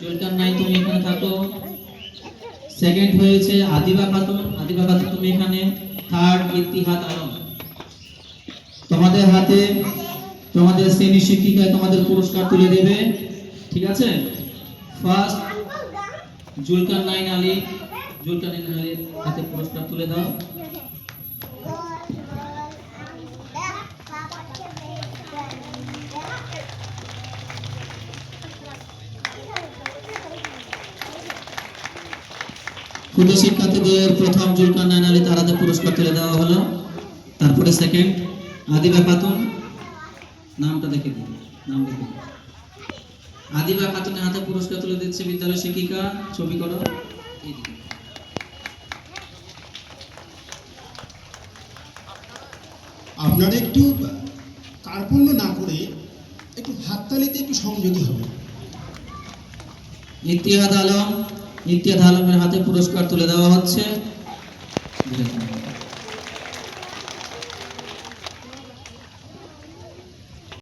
জুলকার নাই, তুমি এখানে থাকো। সেকেন্ড হয়েছে আদিবা খাতুন। আদিবা খাতুন, তুমি এখানে। থার্ড ইতিহাদ আলম। তোমাদের হাতে তোমাদের শ্রেণি শিক্ষিকায় তোমাদের পুরস্কার তুলে দেবে। ঠিক আছে? First Zulkarnain Ali. Zulkarnain আলীর হাতে পুরস্কার তুলে দাও। ক্ষুদ্র শিক্ষার্থীদের প্রথম জুলকার নাইন আলী তার হাতে পুরস্কার তুলে দেওয়া হলো। তারপরে সেকেন্ড আদিবা খাতুন নামটা দেখে দিন নাম দেখে দিন। আদিবা খাতুনের হাতে পুরস্কার তুলে দিচ্ছে বিদ্যালয় শিক্ষিকা ছবি করো এইদিকে। আপনারা একটু কার্পণ্য না করে একটু হাততালিতে একটু সংযোগী হবে ইতিহাদ আলম ইতিহাদ আলমের হাতে পুরস্কার তুলে দেওয়া হচ্ছে।